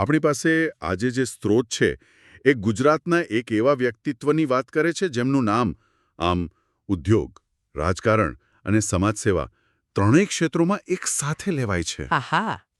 આપણી પાસે આજે જે સ્ત્રોત છે એ ગુજરાતના એક એવા વ્યક્તિત્વની વાત કરે છે જેમનું નામ આમ ઉદ્યોગ રાજકારણ અને સમાજસેવા ત્રણેય ક્ષેત્રોમાં એક સાથે લેવાય છે.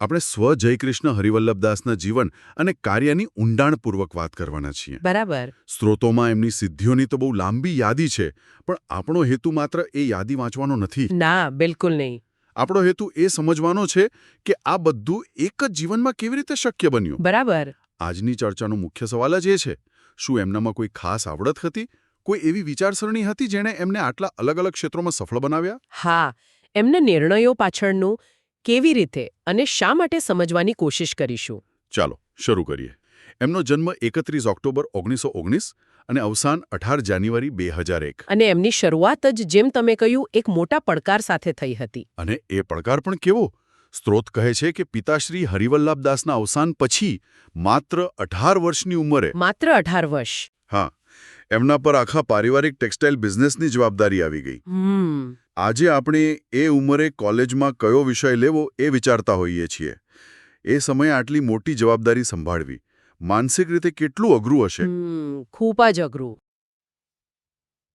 આપણે સ્વ જયકૃષ્ણ હરિવલ્લભદાસના જીવન અને કાર્યની ઊંડાણપૂર્વક વાત કરવાના છીએ. બરાબર. સ્ત્રોતોમાં એમની સિદ્ધિઓની તો બહુ લાંબી યાદી છે પણ આપણો હેતુ માત્ર એ યાદી વાંચવાનો નથી. ના બિલકુલ નહીં. આપણો હેતુ એ સમજવાનો છે કે આ બધું એક જ જીવનમાં કેવી રીતે શક્ય બન્યું? બરાબર. આજની ચર્ચાનો મુખ્ય સવાલ જ એ છે શું એમનામાં કોઈ ખાસ આવડત હતી? કોઈ એવી વિચારસરણી હતી જેણે એમને આટલા અલગ અલગ ક્ષેત્રોમાં સફળ બનાવ્યા? હા એમને નિર્ણયો પાછળનું કેવી રીતે અને શા માટે સમજવાની કોશિશ કરીશું? ચાલો શરૂ કરીએ. એમનો જન્મ એકત્રીસ ઓક્ટોબર ઓગણીસો ઓગણીસ અને અવસાન અઢાર જાન્યુઆરી બે હજાર એક. અને એમની શરૂઆત જ જેમ તમે કહ્યું એક મોટા પડકાર સાથે થઈ હતી. અને એ પડકાર પણ કેવો? સ્ત્રોત કહે છે કે પિતાશ્રી હરિવલ્લભદાસના અવસાન પછી માત્ર અઢાર વર્ષની ઉંમરે માત્ર અઢાર વર્ષ. હા એમના પર આખા પારિવારિક ટેક્સટાઇલ બિઝનેસની જવાબદારી આવી ગઈ. હમ. આજે આપણે એ ઉંમરે કોલેજમાં કયો વિષય લેવો એ વિચારતા હોઈએ છીએ. એ સમયે આટલી મોટી જવાબદારી સંભાળવી. માનસિક રીતે કેટલું અઘરું હશે? ખૂબ જ અઘરું.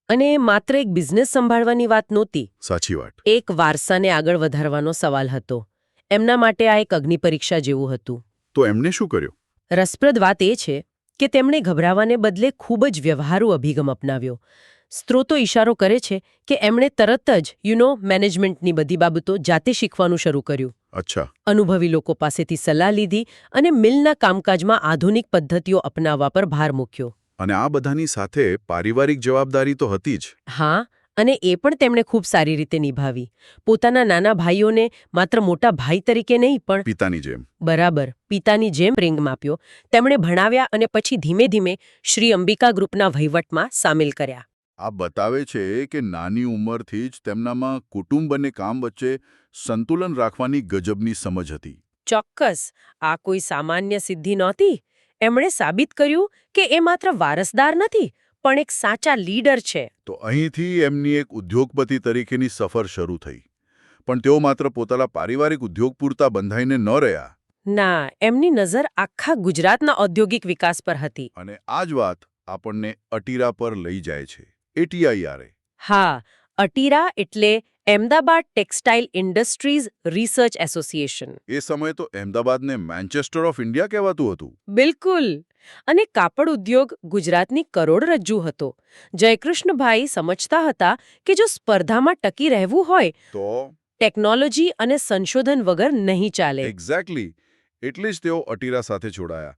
અને માત્ર એક બિઝનેસ સંભાળવાની વાત નહોતી. સાચી વાત. એક વારસાને આગળ વધારવાનો સવાલ હતો. એમના માટે આ એક અગ્નિ પરીક્ષા જેવું હતું. તો એમને શું કર્યું? રસપ્રદ વાત એ છે કે તેમણે ગભરાવાને બદલે ખૂબ જ વ્યવહારુ અભિગમ અપનાવ્યો. સ્ત્રોતો ઇશારો કરે છે કે એમણે તરત જ યુનો મેનેજમેન્ટની બધી બાબતો જાતે શીખવાનું શરૂ કર્યું. અચ્છા. અનુભવી લોકો પાસેથી સલાહ લીધી અને મિલના કામકાજમાં આધુનિક પદ્ધતિઓ અપનાવવા પર ભાર મૂક્યો. અને આ બધાની સાથે પારિવારિક જવાબદારી તો હતી જ. હા અને એ પણ તેમણે ખૂબ સારી રીતે નિભાવી. પોતાના નાના ભાઈઓને માત્ર મોટા ભાઈ તરીકે નહીં પણ પિતાની જેમ. બરાબર પિતાની જેમ પ્રેમ આપ્યો તેમણે ભણાવ્યા અને પછી ધીમે ધીમે શ્રી અંબિકા ગ્રુપના વહીવટમાં સામેલ કર્યા. આ બતાવે છે કે નાની ઉંમરથી જ તેમનામાં કુટુંબ અને કામ વચ્ચે સંતુલન રાખવાની ગજબની સમજ હતી. ચોક્કસ આ કોઈ સામાન્ય સિદ્ધિ નહોતી. એમણે સાબિત કર્યું કે એ માત્ર વારસદાર નથી પણ એક સાચા લીડર છે. તો અહીંથી એમની એક ઉદ્યોગપતિ તરીકેની સફર શરૂ થઈ. પણ તેઓ માત્ર પોતાના પારિવારિક ઉદ્યોગ પૂરતા બંધાઈને ન રહ્યા. ના એમની નજર આખા ગુજરાતના ઔદ્યોગિક વિકાસ પર હતી. અને આ જ વાત આપણને અટીરા પર લઈ જાય છે. એટીઆઈઆરએ હા અટીરા એટલે Ahmedabad textile industries research association. એ સમયે તો અહેમદાબાદને મેન્ચેસ્ટર ઓફ ઇન્ડિયા કહેવાતું હતું. બિલકુલ. અને કાપડ ઉદ્યોગ ગુજરાતની કરોડરજ્જુ હતો. જયકૃષ્ણભાઈ સમજતા હતા કે જો સ્પર્ધામાં ટકી રહેવું હોય તો? ટેકનોલોજી અને સંશોધન વગર નહીં ચાલે. એક્ઝેક્ટલી એટલે જ તેઓ અટીરા સાથે જોડાયા.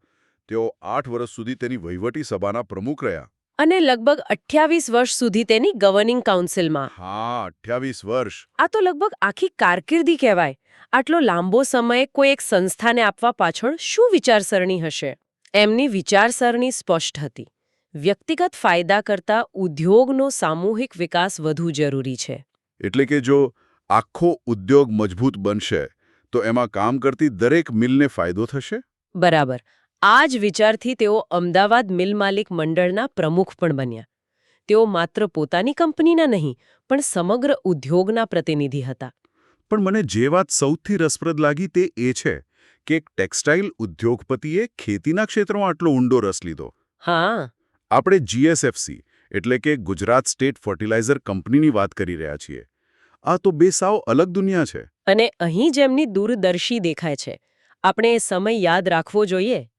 તેઓ આઠ વર્ષ સુધી તેની વહીવટી સભાના પ્રમુખ રહ્યા. અને લગભગ અઠ્યાવીસ વર્ષ સુધી તેની ગવર્નિંગ કાઉન્સિલમાં હા અઠ્યાવીસ વર્ષ. આ તો લગભગ આખી કારકિર્દી કહેવાય. આટલો લાંબો સમય કોઈ એક સંસ્થાને આપવા પાછળ શું વિચારસરણી હશે? એમની વિચારસરણી સ્પષ્ટ હતી. વ્યક્તિગત ફાયદા કરતા ઉદ્યોગનો સામૂહિક વિકાસ વધુ જરૂરી છે. એટલે કે જો આખો ઉદ્યોગ મજબૂત બનશે તો એમાં કામ કરતી દરેક મિલને ફાયદો થશે? બરાબર. આ જ વિચારથી તેઓ અમદાવાદ મિલ માલિક મંડળના પ્રમુખ પણ બન્યા. તેઓ માત્ર પોતાની કંપનીના નહીં પણ સમગ્ર ઉદ્યોગના પ્રતિનિધિ હતા. પણ મને જે વાત સૌથી રસપ્રદ લાગી તે એ છે કે એક ટેક્સટાઇલ ઉદ્યોગપતિએ ખેતીના ક્ષેત્રમાં આટલો ઊંડો રસ લીધો. હા. આપણે જીએસએફસી એટલે કે ગુજરાત સ્ટેટ ફર્ટિલાઇઝર કંપનીની વાત કરી રહ્યા છીએ. આ તો બે સાવ અલગ દુનિયા છે. અને અહીં જેમની દૂરદર્શી દેખાય છે. આપણે એ સમય યાદ રાખવો જોઈએ.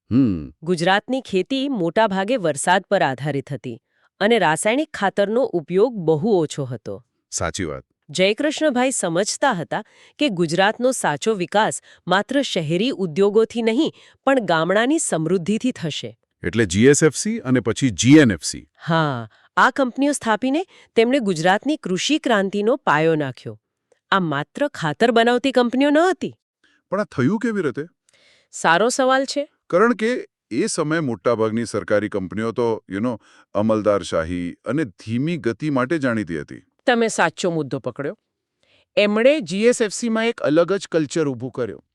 ગુજરાતની ખેતી મોટાભાગે વરસાદ પર આધારિત હતી અને રાસાયણિક ખાતરનો ઉપયોગ બહુ ઓછો હતો. સાચી વાત. જયકૃષ્ણભાઈ સમજતા હતા કે ગુજરાતનો સાચો વિકાસ માત્ર શહેરી ઉદ્યોગોથી નહીં પણ ગામડાની સમૃદ્ધિથી થશે. એટલે જીએસએફસી અને પછી જીએનએફસી હા આ કંપનીઓ સ્થાપીને તેમણે ગુજરાતની કૃષિ ક્રાંતિનો પાયો નાખ્યો. આ માત્ર ખાતર બનાવતી કંપનીઓ ન હતી. પણ આ થયું કેવી રીતે? સારો સવાલ છે. કારણ કે એ સમયે મોટાભાગની સરકારી કંપનીઓ તો યુ નો અમલદારશાહી અને ધીમી ગતિ માટે જાણીતી હતી. તમે સાચો મુદ્દો પકડ્યો. એમણે જીએસએફસીમાં એક અલગ જ કલ્ચર ઊભું કર્યું.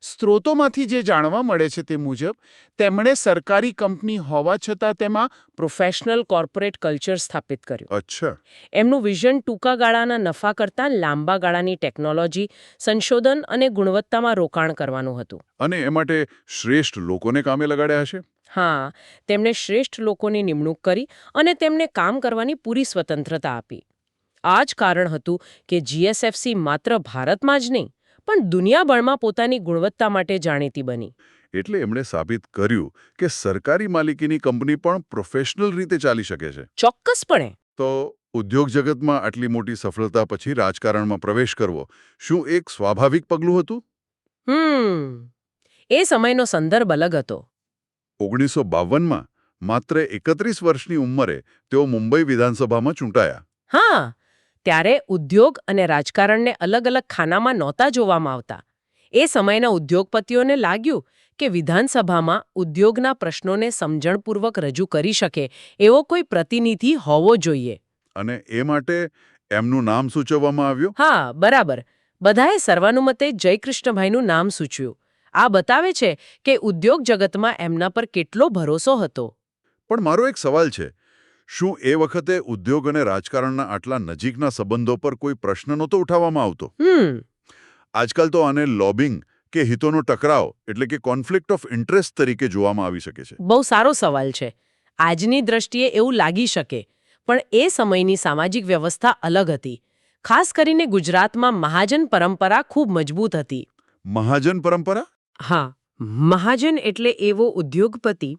સ્ત્રોતોમાંથી જે જાણવા મળે છે તે મુજબ તેમણે સરકારી કંપની હોવા છતાં તેમાં પ્રોફેશનલ કોર્પોરેટ કલ્ચર સ્થાપિત કર્યું. અચ્છા. એમનું વિઝન ટૂંકા ગાળાના નફા કરતાં લાંબા ગાળાની ટેકનોલોજી સંશોધન અને ગુણવત્તામાં રોકાણ કરવાનું હતું. અને એ માટે શ્રેષ્ઠ લોકોને કામે લગાડ્યા હશે? હા તેમણે શ્રેષ્ઠ લોકોની નિમણૂક કરી અને તેમને કામ કરવાની પૂરી સ્વતંત્રતા આપી. આ જ કારણ હતું કે જીએસએફસી માત્ર ભારતમાં જ નહીં પણ દુનિયાભરમાં પોતાની ગુણવત્તા માટે જાણીતી બની. એટલે એમણે સાબિત કર્યું કે સરકારી માલિકીની કંપની પણ પ્રોફેશનલ રીતે ચાલી શકે છે. ચોક્કસપણે. તો ઉદ્યોગ જગતમાં આટલી મોટી સફળતા પછી રાજકારણમાં પ્રવેશ કરવો શું એક સ્વાભાવિક પગલું હતું? હમ એ સમયનો સંદર્ભ અલગ હતો. ઓગણીસો બાવનમાં માત્ર એકત્રીસ વર્ષની ઉંમરે તેઓ મુંબઈ વિધાનસભામાં ચૂંટાયા. હા ત્યારે ઉદ્યોગ અને રાજકારણને અલગ અલગ ખાનામાં નહોતા જોવામાં આવતા. એ સમયના ઉદ્યોગપતિઓને લાગ્યું કે વિધાનસભામાં ઉદ્યોગના પ્રશ્નોને સમજણપૂર્વક રજૂ કરી શકે એવો કોઈ પ્રતિનિધિ હોવો જોઈએ. અને એ માટે એમનું નામ સૂચવવામાં આવ્યું? હા બરાબર. બધાએ સર્વાનુમતે જયકૃષ્ણભાઈનું નામ સૂચ્યું. આ બતાવે છે કે ઉદ્યોગ જગતમાં એમના પર કેટલો ભરોસો હતો. પણ મારો એક સવાલ છે. શું એ વખતે ઉદ્યોગ અને રાજકારણના આટલા નજીકના સંબંધો પર કોઈ પ્રશ્ન નહોતો ઉઠાવવામાં આવતો? આજકાલ તો આને લોબિંગ કે હિતોનો ટકરાવ એટલે કે કોન્ફ્લિક્ટ ઓફ ઇન્ટરેસ્ટ તરીકે જોવામાં આવી શકે છે. બહુ સારો સવાલ છે. આજની દ્રષ્ટિએ એવું લાગી શકે પણ એ સમયની સામાજિક વ્યવસ્થા અલગ હતી. ખાસ કરીને ગુજરાતમાં મહાજન પરંપરા ખૂબ મજબૂત હતી. મહાજન પરંપરા? હા મહાજન એટલે એવો ઉદ્યોગપતિ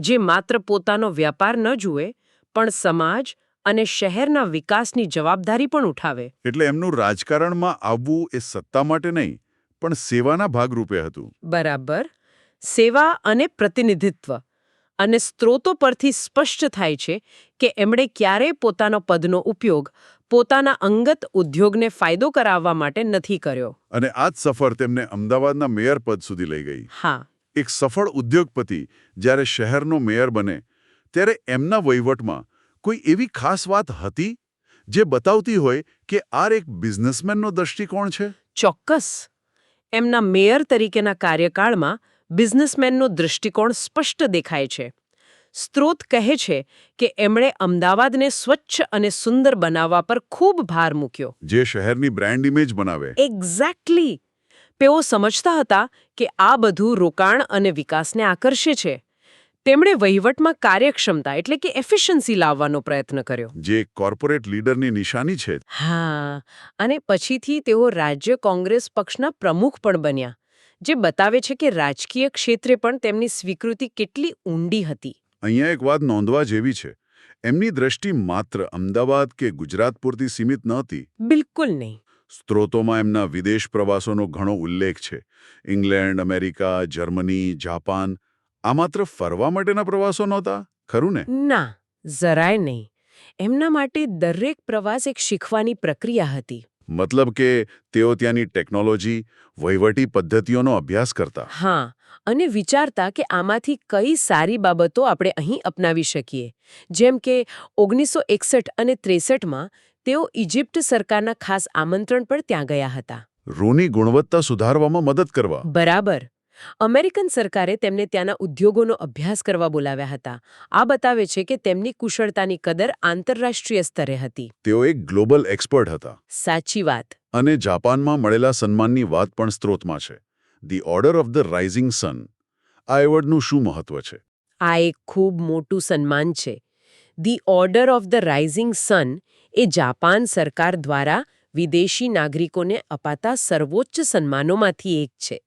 જે માત્ર પોતાનો વ્યાપાર ન જુએ પણ સમાજ અને શહેરના વિકાસની જવાબદારી પણ ઉઠાવે. એટલે એમનું રાજકારણમાં આવવું એ સત્તા માટે નહીં પણ સેવાના ભાગરૂપે હતું. બરાબર. સેવા અને પ્રતિનિધિત્વ અને સ્ત્રોતો પરથી સ્પષ્ટ થાય છે કે એમણે ક્યારેય પોતાનો પદનો ઉપયોગ પોતાના અંગત ઉદ્યોગને ફાયદો કરાવવા માટે નથી કર્યો. અને આ જ સફર તેમને અમદાવાદના મેયર પદ સુધી લઈ ગઈ. હા. એક સફળ ઉદ્યોગપતિ જ્યારે શહેરનો મેયર બને ત્યારે એમના વહીવટમાં કોઈ એવી ખાસ વાત હતી જે બતાવતી હોય કે આ એક બિઝનેસમેનનો દૃષ્ટિકોણ છે? ચોક્કસ. એમના મેયર તરીકેના કાર્યકાળમાં બિઝનેસમેનનો દૃષ્ટિકોણ સ્પષ્ટ દેખાય છે. સ્ત્રોત કહે છે કે એમણે અમદાવાદને સ્વચ્છ અને સુંદર બનાવવા પર ખૂબ ભાર મૂક્યો. જે શહેરની બ્રાન્ડ ઇમેજ બનાવે. એક્ઝેક્ટલી. તેઓ સમજતા હતા કે આ બધું રોકાણ અને વિકાસને આકર્ષે છે. તેમણે વહીવટમાં કાર્યક્ષમતા એટલે કે એફિશિયન્સી લાવવાનો પ્રયત્ન કર્યો. જે કોર્પોરેટ લીડરની નિશાની છે. હા અને પછીથી તેઓ રાજ્ય કોંગ્રેસ પક્ષના પ્રમુખ પણ બન્યા જે બતાવે છે કે રાજકીય ક્ષેત્રે પણ તેમની સ્વીકૃતિ કેટલી ઊંડી હતી. અહીંયા એક વાત નોંધવા જેવી છે. એમની દ્રષ્ટિ માત્ર અમદાવાદ કે ગુજરાત પૂરતી સીમિત નહોતી. બિલકુલ નહીં. સ્ત્રોતોમાં એમના વિદેશ પ્રવાસોનો ઘણો ઉલ્લેખ છે. ઇંગ્લેન્ડ અમેરિકા જર્મની જાપાન આ માત્ર ફરવા માટેના પ્રવાસો નહોતા ખરું ને? ના જરાય નહીં. એમના માટે દરેક પ્રવાસ એક શીખવાની પ્રક્રિયા હતી. મતલબ કે તેઓ ત્યાંની ટેકનોલોજી વહીવટી પદ્ધતિઓનો અભ્યાસ કરતા? હા અને વિચારતા કે આમાંથી કઈ સારી બાબતો આપણે અહીં અપનાવી શકીએ. જેમ કે ઓગણીસો એકસઠ અને ત્રેસઠમાં તેઓ ઇજિપ્ત સરકારના ખાસ આમંત્રણ પર ત્યાં ગયા હતા. રૂની ગુણવત્તા સુધારવામાં મદદ કરવા? બરાબર. અમેરિકન સરકારે તેમને ત્યાંના ઉદ્યોગોનો અભ્યાસ કરવા બોલાવ્યા હતા. આ બતાવે છે કે તેમની કુશળતાની કદર આંતરરાષ્ટ્રીય સ્તરે હતી. તેઓ એક ગ્લોબલ એક્સપર્ટ હતા. સાચી વાત. અને જાપાનમાં મળેલા સન્માનની વાત પણ સ્ત્રોતમાં છે. The order of the rising sun. આ એવોર્ડનું શું મહત્વ છે? આ એક ખૂબ મોટું સન્માન છે. The order of the rising sun A Japan સરકાર દ્વારા વિદેશી નાગરિકોને અપાતા સર્વોચ્ચ સન્માનોમાંથી એક છે.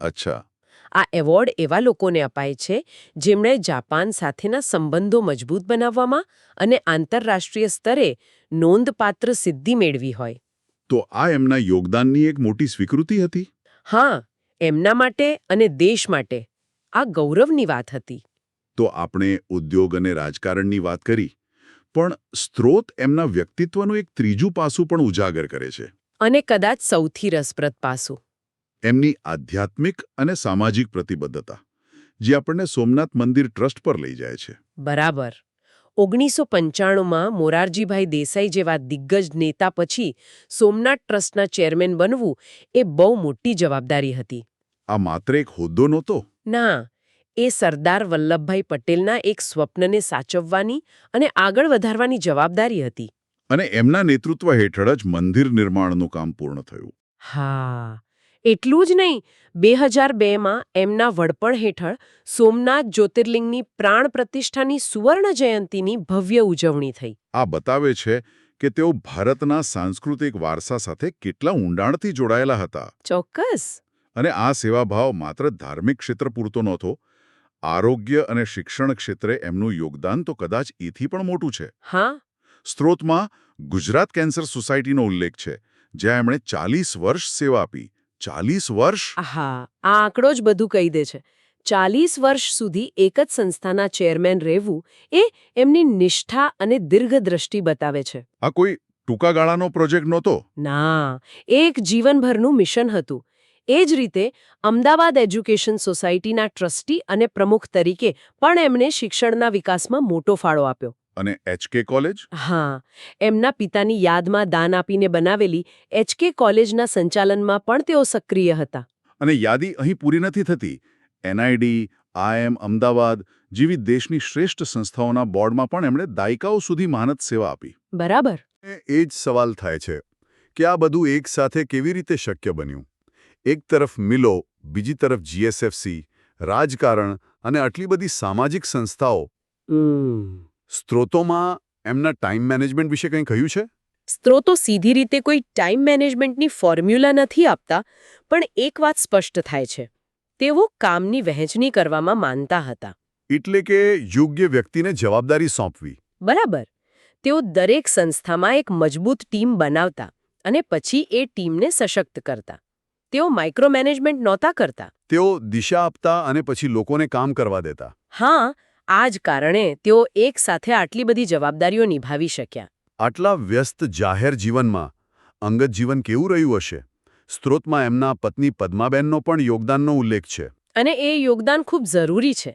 અચ્છા. આ એવોર્ડ એવા લોકોને અપાય છે જેમણે જાપાન સાથેના સંબંધો મજબૂત બનાવવામાં અને આંતરરાષ્ટ્રીય સ્તરે નોંધપાત્ર સિદ્ધિ મેળવી હોય. તો આ એમના યોગદાનની એક મોટી સ્વીકૃતિ હતી? હા એમના માટે અને દેશ માટે. આ ગૌરવની વાત હતી. તો આપણે ઉદ્યોગ અને રાજકારણની વાત કરી પણ સ્ત્રોત એમના વ્યક્તિત્વનું એક ત્રીજું પાસું પણ ઉજાગર કરે છે. અને કદાચ સૌથી રસપ્રદ પાસું. એમની આધ્યાત્મિક અને સામાજિક પ્રતિબદ્ધતા જે આપણને સોમનાથ મંદિર ટ્રસ્ટ પર લઈ જાય છે. બરાબર. ઓગણીસો પંચાણુંમાં મોરારજીભાઈ દેસાઈ જેવા દિગ્ગજ નેતા પછી સોમનાથ ટ્રસ્ટના ચેરમેન બનવું એ બહુ મોટી જવાબદારી હતી. આ માત્ર એક હોદ્દો નહોતો? ના એ સરદાર વલ્લભભાઈ પટેલના એક સ્વપ્નને સાચવવાની અને આગળ વધારવાની જવાબદારી હતી. અને એમના નેતૃત્વ હેઠળ જ મંદિર નિર્માણનું કામ પૂર્ણ થયું. હા. એટલું જ નહીં બે હજાર બેમાં એમના વડપણ હેઠળ સોમનાથ જ્યોતિર્લિંગની પ્રાણ પ્રતિષ્ઠાની સુવર્ણ જયંતીની ભવ્ય ઉજવણી થઈ. આ બતાવે છે કે તેઓ ભારતના સાંસ્કૃતિક વારસા સાથે કેટલા ઊંડાણથી જોડાયેલા હતા. ચોક્કસ. અને આ સેવાભાવ માત્ર ધાર્મિક ક્ષેત્ર પૂરતો નહોતો આરોગ્ય અને શિક્ષણ ક્ષેત્રે એમનું યોગદાન તો કદાચ એથી પણ મોટું છે. હા. સ્ત્રોતમાં ગુજરાત કેન્સર સોસાયટીનો ઉલ્લેખ છે જ્યાં એમણે ચાલીસ વર્ષ સેવા આપી. ચાલીસ વર્ષ? હા આ આંકડો જ બધું કહી દે છે. ચાલીસ વર્ષ સુધી એક જ સંસ્થાના ચેરમેન રહેવું એ એમની નિષ્ઠા અને દીર્ઘદ્રષ્ટિ બતાવે છે. આ કોઈ ટૂંકા ગાળાનો પ્રોજેક્ટ નહોતો? ના એ એક જીવનભરનું મિશન હતું. એ જ રીતે અમદાવાદ એજ્યુકેશન સોસાયટીના ટ્રસ્ટી અને પ્રમુખ તરીકે પણ એમણે શિક્ષણના વિકાસમાં મોટો ફાળો આપ્યો. અને એચકે કોલેજ હા એમના પિતાની યાદમાં દાન આપીને બનાવેલી એચકે કોલેજના સંચાલનમાં પણ તેઓ સક્રિય હતા. અને યાદી અહીં પૂરી નથી થતી. એનઆઈડી આઈએમ અમદાવાદ જેવી દેશની શ્રેષ્ઠ સંસ્થાઓના બોર્ડમાં પણ એમણે દાયકાઓ સુધી મહાનત સેવા આપી. બરાબર. એ જ સવાલ થાય છે કે આ બધું એક સાથે કેવી રીતે શક્ય બન્યું? એક તરફ મિલો બીજી તરફ જીએસએફસી રાજકારણ અને આટલી બધી સામાજિક સંસ્થાઓ. સ્ત્રોતોમાં એમના ટાઈમ મેનેજમેન્ટ વિશે કંઈ કહ્યું છે? સ્ત્રોતો સીધી રીતે કોઈ ટાઈમ મેનેજમેન્ટની ફોર્મ્યુલા નથી આપતા પણ એક વાત સ્પષ્ટ થાય છે. તેઓ કામની વહેંચણી કરવામાં માનતા હતા. એટલે કે યોગ્ય વ્યક્તિને જવાબદારી સોંપવી. બરાબર. તેઓ દરેક સંસ્થામાં એક મજબૂત ટીમ બનાવતા અને પછી એ ટીમને સશક્ત કરતા. તેઓ માઇક્રો મેનેજમેન્ટ નહોતા કરતા. તેઓ દિશા આપતા અને પછી લોકોને કામ કરવા દેતા. હા આ જ કારણે તેઓ એક સાથે આટલી બધી જવાબદારીઓ નિભાવી શક્યા. આટલા વ્યસ્ત જાહેર જીવનમાં અંગત જીવન કેવું રહ્યું હશે? સ્ત્રોતમાં એમના પત્ની પદ્માબેનનો પણ યોગદાનનો ઉલ્લેખ છે. અને એ યોગદાન ખૂબ જરૂરી છે.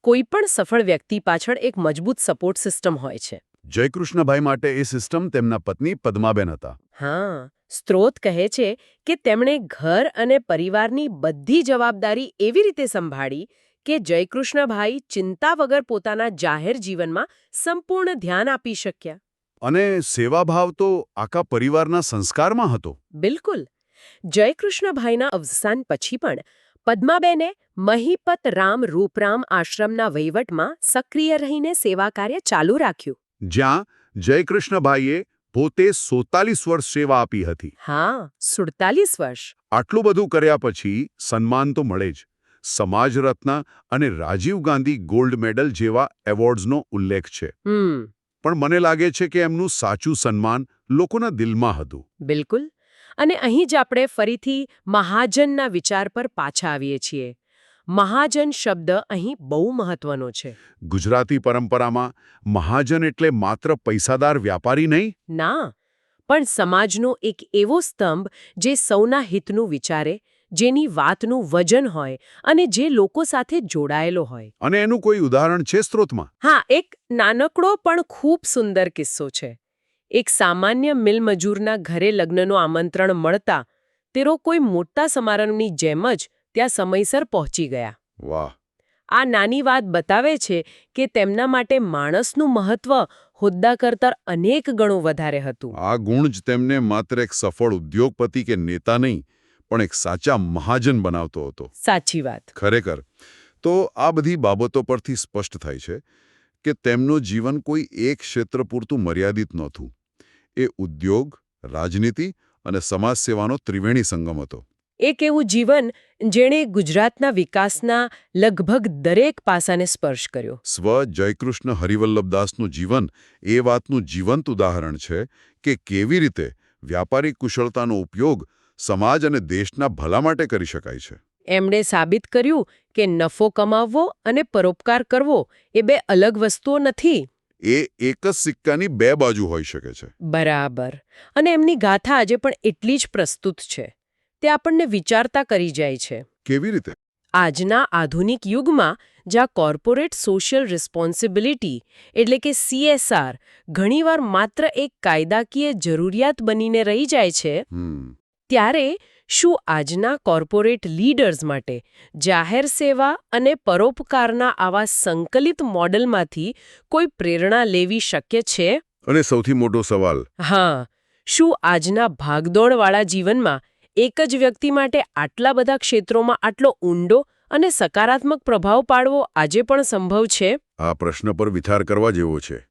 કોઈ પણ સફળ વ્યક્તિ પાછળ એક મજબૂત સપોર્ટ સિસ્ટમ હોય છે. જયકૃષ્ણભાઈ માટે એ સિસ્ટમ તેમના પત્ની પદ્માબેન હતા. હા સ્ત્રોત કહે છે કે તેમણે ઘર અને પરિવારની બધી જવાબદારી એવી રીતે સંભાળી કે જયકૃષ્ણભાઈ ચિંતા વગર પોતાના જાહેર જીવનમાં સંપૂર્ણ ધ્યાન આપી શક્યા. અને સેવાભાવ તો આખા પરિવારના સંસ્કારમાં હતો. બિલકુલ. જયકૃષ્ણભાઈના અવસાન પછી પણ પદ્માબેને મહીપત રામ રૂપરામ આશ્રમના વહીવટમાં સક્રિય રહીને સેવા કાર્ય ચાલુ રાખ્યું. જ્યાં જયકૃષ્ણભાઈએ પોતે સોતાલીસ વર્ષ સેવા આપી હતી. હા સુડતાલીસ વર્ષ. આટલું બધું કર્યા પછી સન્માન તો મળે જ. સમાજ રત્ન અને રાજીવ ગાંધી ગોલ્ડ મેડલ જેવા એવોર્ડ્સનો ઉલ્લેખ છે. પણ મને લાગે છે કે એમનું સાચું સન્માન લોકોના દિલમાં હતું. બિલકુલ. અને અહીં જ આપણે ફરીથી મહાજનના વિચાર પર પાછા આવીએ છીએ. મહાજન શબ્દ અહીં બહુ મહત્વનો છે. ગુજરાતી પરંપરામાં મહાજન એટલે માત્ર પૈસાદાર વ્યાપારી નહીં? ના. પણ સમાજનો એક એવો સ્તંભ જે સૌના હિતનું વિચારે જેની વાતનું વજન હોય અને જે લોકો સાથે જોડાયેલો હોય. અને એનું કોઈ ઉદાહરણ છે સ્ત્રોતમાં? હા એક નાનકડો પણ ખૂબ સુંદર કિસ્સો છે. એક સામાન્ય મિલમજૂરના ઘરે લગ્નનું આમંત્રણ મળતા તેઓ કોઈ મોટા સમારંભની જેમ જ ત્યાં સમયસર પહોંચી ગયા. વાહ! આ નાની વાત બતાવે છે કે તેમના માટે માણસનું મહત્વ હોદ્દા કરતાં અનેક ગણું વધારે હતું. આ ગુણ જ તેમને માત્ર એક સફળ ઉદ્યોગપતિ કે નેતા નહીં પણ એક સાચા મહાજન બનાવતો હતો. સાચી વાત. ખરેખર. તો આ બધી બાબતો પરથી સ્પષ્ટ થાય છે કે તેમનું જીવન કોઈ એક ક્ષેત્ર પૂરતું મર્યાદિત નહોતું. એ ઉદ્યોગ રાજનીતિ અને સમાજ સેવાનો ત્રિવેણી સંગમ હતો. એક એવું જીવન જેણે ગુજરાતના વિકાસના લગભગ દરેક પાસાને સ્પર્શ કર્યો. સ્વ જયકૃષ્ણ હરિવલ્લભદાસનું જીવન એ વાતનું જીવંત ઉદાહરણ છે કે કેવી રીતે વ્યાપારી કુશળતાનો ઉપયોગ સમાજ અને દેશના ભલા માટે કરી શકાય છે. એમણે સાબિત કર્યું કે નફો કમાવવો અને પરોપકાર કરવો એ બે અલગ વસ્તુઓ નથી. એ એક જ સિક્કાની બે બાજુ હોઈ શકે છે. બરાબર. અને એમની ગાથા આજે પણ એટલી જ પ્રસ્તુત છે. તે આપણને વિચારતા કરી જાય છે. કેવી રીતે? આજના આધુનિક યુગમાં જ્યાં કોર્પોરેટ સોશિયલ રિસ્પોન્સિબિલિટી એટલે કે સીએસઆર ઘણીવાર માત્ર એક કાયદાકીય જરૂરિયાત બનીને રહી જાય છે ત્યારે શું આજના કોર્પોરેટ લીડર્સ માટે જાહેર સેવા અને પરોપકારના આવા સંકલિત મોડલમાંથી કોઈ પ્રેરણા લેવી શક્ય છે? અને સૌથી મોટો સવાલ. હા શું આજના ભાગદોડવાળા જીવનમાં એક જ વ્યક્તિ માટે આટલા બધા ક્ષેત્રોમાં આટલો ઊંડો અને સકારાત્મક પ્રભાવ પાડવો આજે પણ સંભવ છે? આ પ્રશ્ન પર વિચાર કરવા જેવો છે.